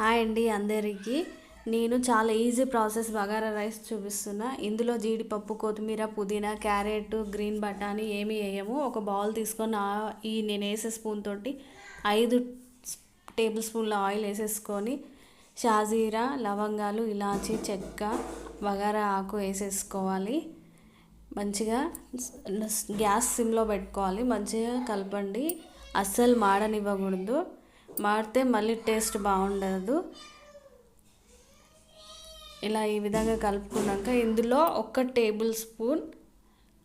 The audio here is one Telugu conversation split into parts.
హాయ్ అండి అందరికీ. నేను చాలా ఈజీ ప్రాసెస్ బగారా రైస్ చూపిస్తున్నా. ఇందులో జీడిపప్పు కొత్తిమీర పుదీనా క్యారెట్ గ్రీన్ బఠానీ ఏమి వేయము. ఒక బౌల్ తీసుకొని ఈ నేను వేసే స్పూన్ తోటి ఐదు టేబుల్ స్పూన్ల ఆయిల్ వేసేసుకొని షాజీరా లవంగాలు ఇలాచి చెక్క బగారా ఆకు వేసేసుకోవాలి. మంచిగా గ్యాస్ సిమ్లో పెట్టుకోవాలి. మంచిగా కలపండి. అస్సలు మాడనివ్వకూడదు. మాడితే మళ్ళీ టేస్ట్ బాగుండదు. ఇలా ఈ విధంగా కలుపుకున్నాక ఇందులో ఒక టేబుల్ స్పూన్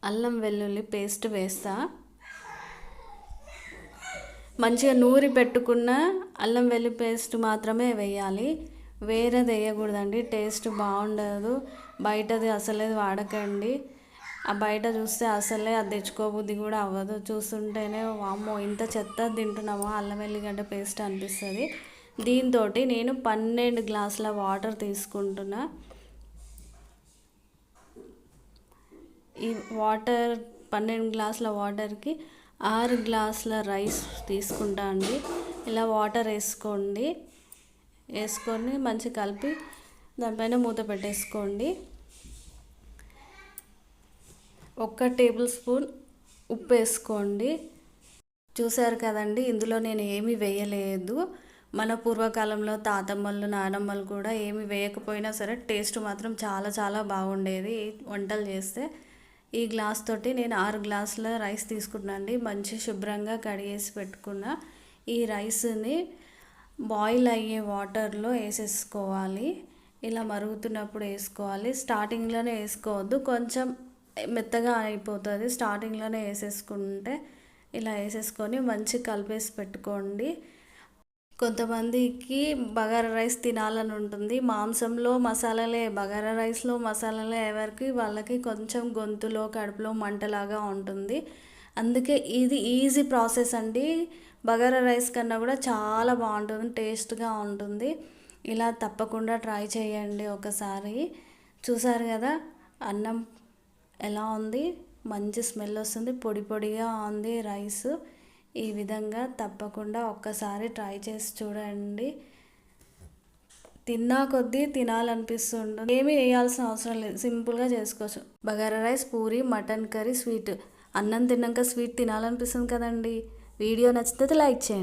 అల్లం వెల్లుల్లి పేస్ట్ వేస్తా. మంచిగా నూరి పెట్టుకున్న అల్లం వెల్లి పేస్ట్ మాత్రమే వేయాలి. వేరేది వేయకూడదండి టేస్ట్ బాగుండదు. బయటది అసలే వాడకండి. ఆ బయట చూస్తే అసలే అది తెచ్చుకోబుద్ధి కూడా అవ్వదు. చూస్తుంటేనే అమ్మో ఇంత చెత్త తింటున్నామో? అల్లం వెల్లిగడ్డ పేస్ట్ అనిపిస్తుంది. దీంతో నేను పన్నెండు గ్లాసుల వాటర్ తీసుకుంటున్నా. ఈ వాటర్ పన్నెండు గ్లాసుల వాటర్కి ఆరు గ్లాసుల రైస్ తీసుకుంటా అండి. ఇలా వాటర్ వేసుకోండి. వేసుకొని మంచి కలిపి దానిపైన మూత పెట్టేసుకోండి. ఒక్క టేబుల్ స్పూన్ ఉప్పు వేసుకోండి. చూసారు కదండి ఇందులో నేను ఏమీ వేయలేదు. మన పూర్వకాలంలో తాతమ్మలు నానమ్మలు కూడా ఏమి వేయకపోయినా సరే టేస్ట్ మాత్రం చాలా చాలా బాగుండేది వంటలు చేస్తే. ఈ గ్లాస్ తోటి నేను ఆరు గ్లాసుల రైస్ తీసుకున్నాండి మంచి శుభ్రంగా కడిగేసి పెట్టుకున్న ఈ రైస్ని బాయిల్ అయ్యే వాటర్లో వేసేసుకోవాలి. ఇలా మరుగుతున్నప్పుడు వేసుకోవాలి. స్టార్టింగ్లోనే వేసుకోవద్దు. కొంచెం మెత్తగా అయిపోతుంది. స్టార్టింగ్లోనే వేసేసుకుంటే ఇలా వేసేసుకొని మంచి కలిపేసి పెట్టుకోండి. కొంతమందికి బగారా రైస్ తినాలని ఉంటుంది. మాంసంలో మసాలాలే బగారా రైస్లో మసాలాలే ఎవరికి వాళ్ళకి కొంచెం గొంతులో కడుపులో మంటలాగా ఉంటుంది. అందుకే ఇది ఈజీ ప్రాసెస్ అండి. బగారా రైస్ కన్నా కూడా చాలా బాగుంటుంది టేస్ట్గా ఉంటుంది. ఇలా తప్పకుండా ట్రై చేయండి ఒకసారి. చూసారు కదా? అన్నం ఎలా ఉంది? మంచి స్మెల్ వస్తుంది. పొడి పొడిగా ఉంది రైస్. ఈ విధంగా తప్పకుండా ఒక్కసారి ట్రై చేసి చూడండి. తిన్నా కొద్దీ తినాలనిపిస్తుంది ఏమీ వేయాల్సిన అవసరం లేదు. సింపుల్గా చేసుకోవచ్చు. Bagara rice puri mutton curry sweet. అన్నం తిన్నాక స్వీట్ తినాలనిపిస్తుంది కదండి. వీడియో నచ్చితే లైక్ చేయండి.